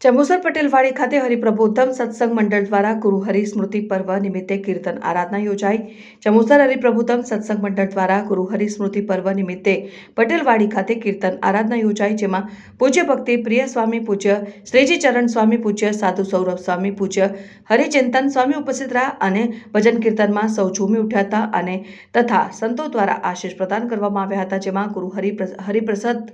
ચંબુસર પટેલવાડી ખાતે હરિપ્રબોધમ સત્સંગ મંડળ દ્વારા ગુરુ હરિ સ્મૃતિ પર્વ નિમિત્તે કીર્તન આરાધના યોજાઈ. ચંબુસર હરિપ્રબોધમ સત્સંગ મંડળ દ્વારા ગુરુ હરિ સ્મૃતિ પર્વ નિમિત્તે પટેલવાડી ખાતે કીર્તન આરાધના યોજાઈ, જેમાં પૂજ્ય ભક્તિ, પ્રિય સ્વામી પૂજ્ય, શ્રીજી ચરણ સ્વામી પૂજ્ય, સાધુ સૌરભ સ્વામી પૂજ્ય, હરિચિંતન સ્વામી ઉપસ્થિત રહ્યા અને ભજન કીર્તનમાં સૌ ઝૂમી ઉઠ્યા હતા અને તથા સંતો દ્વારા આશીષ પ્રદાન કરવામાં આવ્યા હતા, જેમાં ગુરુ હરિ હરિપ્રસાદ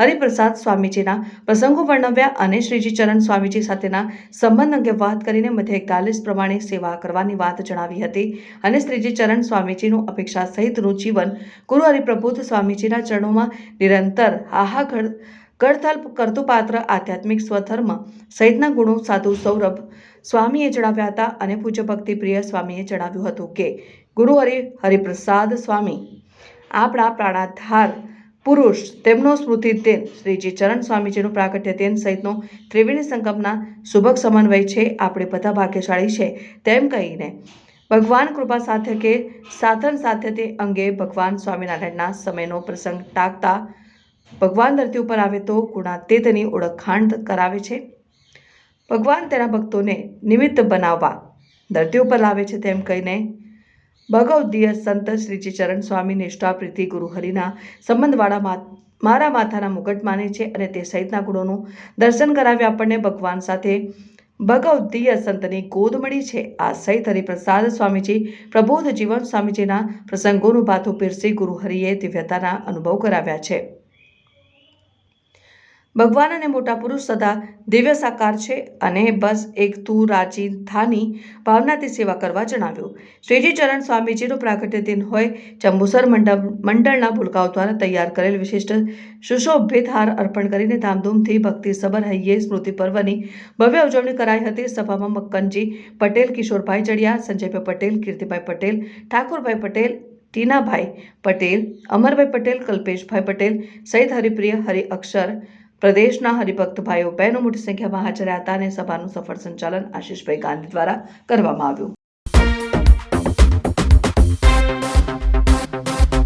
હરિપ્રસાદ સ્વામીજીના પ્રસંગો વર્ણવ્યા અને શ્રીજી ચરણ સ્વામીજી સાથેના સંબંધ અંગે વાત કરીને મધ્ય એકતાલીસ પ્રમાણે સેવા કરવાની વાત જણાવી હતી અને શ્રીજી ચરણ સ્વામીજીનું અપેક્ષા સહિતનું જીવન ગુરુ હરિપ્રબોધ સ્વામીજીના ચરણોમાં નિરંતર આહા ઘડ ગળથલ કરતું પાત્ર આધ્યાત્મિક સ્વધર્મ સહિતના ગુણો સાધુ સૌરભ સ્વામીએ જણાવ્યા હતા અને પૂજ્ય ભક્તિ પ્રિય સ્વામીએ જણાવ્યું હતું કે, ગુરુ હરિ હરિપ્રસાદ સ્વામી, આપણા પ્રાણાધાર પુરુષ તેમનો સ્મૃતિ તેન શ્રીજી ચરણ સ્વામીજીનું પ્રાગટ્ય તેન સહિતનો ત્રિવેણી સંગમના શુભક સમન્વય છે. આપણે બધા ભાગ્યશાળી છે તેમ કહીને ભગવાન કૃપા સાથે કે સાધન સાથે તે અંગે ભગવાન સ્વામિનારાયણના સમયનો પ્રસંગ ટાંકતા ભગવાન ધરતી ઉપર આવે તો ગુણાતીતની ઓળખાણ કરાવે છે. ભગવાન તેના ભક્તોને નિમિત્ત બનાવવા ધરતી ઉપર લાવે છે તેમ કહીને ભગવદીય સંત શ્રીજી ચરણ સ્વામી નિષ્ઠા પ્રીતિ ગુરુ હરિના સંબંધવાળા મારા માથાના મુગટ માને છે અને તે સહિતના ગુણોનું દર્શન કરાવી આપણને ભગવાન સાથે ભગવદીય સંતની ગોદ મળી છે. આ સહિત હરિપ્રસાદ સ્વામીજી, પ્રબોધ જીવન સ્વામીજીના પ્રસંગોનું ભાથું પીરસી ગુરુ હરિએ દિવ્યતાના અનુભવ કરાવ્યા છે. ભગવાન અને મોટા પુરુષ સદા દિવ્ય સાકાર છે અને બસ એક તું રાજી થાની ભાવનાથી સેવા કરવા જણાવ્યું. શ્રીજી ચરણ સ્વામીજીનું પ્રાગટ્ય દિન હોય, ચંબુસર મંડળ મંડળના ભૂલકાઓ દ્વારા તૈયાર કરેલ વિશિષ્ટ સુશોભિત હાર અર્પણ કરીને ધામધૂમથી ભક્તિ સબર હૈયે સ્મૃતિ પર્વની ભવ્ય ઉજવણી કરાઈ હતી. સભામાં મક્કનજી પટેલ, કિશોરભાઈ જડિયા, સંજયભાઈ પટેલ, કીર્તિભાઈ પટેલ, ઠાકોરભાઈ પટેલ, ટીનાભાઈ પટેલ, અમરભાઈ પટેલ, કલ્પેશભાઈ પટેલ, સહિત હરિપ્રિય હરિ અક્ષર પ્રદેશના હરિભક્ત ભાઈઓ બહેનો મોટી સંખ્યામાં હાજર હતા અને સભાનું સફળ સંચાલન આશીષભાઈ ગાંધી દ્વારા કરવામાં આવ્યું.